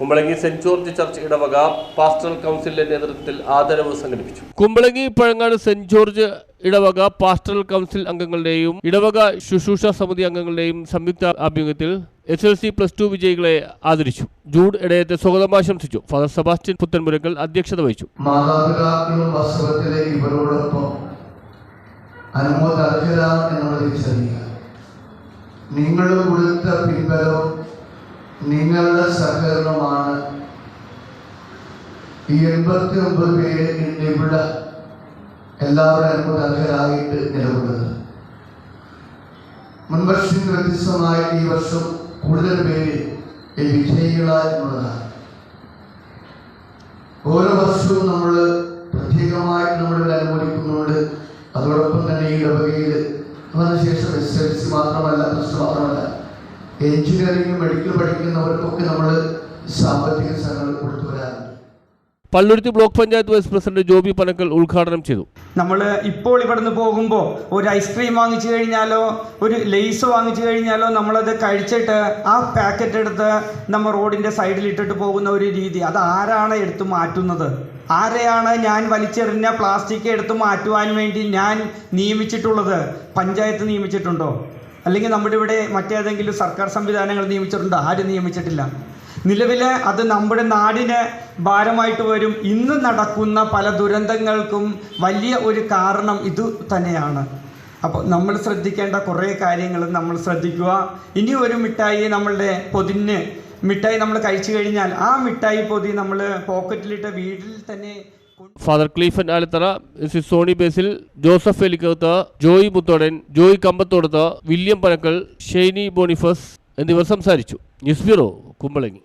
Kumbalangi saint George church ഇടവക pastoral കൗൺസിലിന്റെ നേതൃത്വത്തിൽ ആദരവ് സംഘടിപ്പിച്ചു. കുമ്പളങ്ങി പഴങ്ങാട് സെന്റ് ജോർജ് ഇടവക പാസ്റ്ററൽ കൗൺസിൽ അംഗങ്ങളുടെയും ഇടവക ശുശ്രൂഷ സമിതി അംഗങ്ങളുടെയും സംയുക്ത ആഭിമുഖ്യത്തിൽ S L C plus two വിജയികളെ ആദരിച്ചു. ജൂഡ് ഇടയത്തെ സ്വാഗതം ആശംസിച്ചു. ഫാദർ സെബാസ്റ്റ്യൻ പുത്തൻപുരക്കൽ അധ്യക്ഷത വഹിച്ചു. ഇവരോടൊപ്പം തിരിച്ചറിയുക. നിങ്ങൾ കൊടുത്ത പിൻബലവും നിങ്ങളുടെ സഹകരണമാണ്. ഈ എൺപത്തി ഒമ്പത് പേര് ഇവിടെ എല്ലാവരും അനുമോദർഹരായിട്ട് നിലകൊള്ളുന്നത്. മുൻവർഷത്തിന് വ്യത്യസ്തമായി ഈ വർഷം കൂടുതൽ പേര് വിജയികളായിട്ടുള്ളതാണ് ഓരോ വർഷവും നമ്മൾ പ്രത്യേകമായിട്ട് നമ്മളിവിടെ അനുമോദിക്കുന്നുണ്ട് അതോടൊപ്പം തന്നെ ഈ ഇടവകയിൽ അതിനുശേഷം എസ് മാത്രമല്ല പ്രശ്നം മാത്രമല്ല എഞ്ചിനീയറിംഗ് മെഡിക്കൽ പഠിക്കുന്നവർക്കൊക്കെ നമ്മൾ സാമ്പത്തിക സഹായങ്ങൾ കൊടുത്തു വരാറുണ്ട് Palluruthy block panchayat vice president Joby Panakkal ഉദ്ഘാടനം ചെയ്തു. നമ്മൾ ഇപ്പോൾ ഇവിടുന്ന് പോകുമ്പോൾ ഒരു ഐസ്ക്രീം വാങ്ങിച്ചു കഴിഞ്ഞാലോ ഒരു ലേസ് വാങ്ങിച്ചു കഴിഞ്ഞാലോ നമ്മളത് കഴിച്ചിട്ട് ആ പാക്കറ്റ് എടുത്ത് നമ്മൾ റോഡിന്റെ സൈഡിൽ ഇട്ടിട്ട് പോകുന്ന ഒരു രീതി. അത് ആരാണ് എടുത്തു മാറ്റുന്നത്? ആരെയാണ് ഞാൻ വലിച്ചെറിഞ്ഞ പ്ലാസ്റ്റിക് എടുത്ത് മാറ്റുവാൻ വേണ്ടി ഞാൻ നിയമിച്ചിട്ടുള്ളത്? പഞ്ചായത്ത് നിയമിച്ചിട്ടുണ്ടോ? അല്ലെങ്കിൽ നമ്മുടെ ഇവിടെ മറ്റേതെങ്കിലും സർക്കാർ സംവിധാനങ്ങൾ നിയമിച്ചിട്ടുണ്ട്? ആരും നിയമിച്ചിട്ടില്ല. നിലവിൽ അത് നമ്മുടെ നാടിന് ഭാരമായിട്ട് വരും. ഇന്ന് നടക്കുന്ന പല ദുരന്തങ്ങൾക്കും വലിയ ഒരു കാരണം ഇത് തന്നെയാണ്. അപ്പോൾ നമ്മൾ ശ്രദ്ധിക്കേണ്ട കുറേ കാര്യങ്ങൾ നമ്മൾ ശ്രദ്ധിക്കുക. ഇനി ഒരു മിഠായി നമ്മളുടെ പൊതിന് മിഠായി നമ്മൾ കഴിച്ചു കഴിഞ്ഞാൽ ആ മിഠായി പൊതി നമ്മൾ പോക്കറ്റിലിട്ട് വീട്ടിൽ തന്നെ father Cleefan Alathara Sony Basil Joseph Elikkakath Joy Muthodan Joy Kambathodath William Panakkal Shainy Boniface എന്നിവർ സംസാരിച്ചു. News bureau Kumbalangi.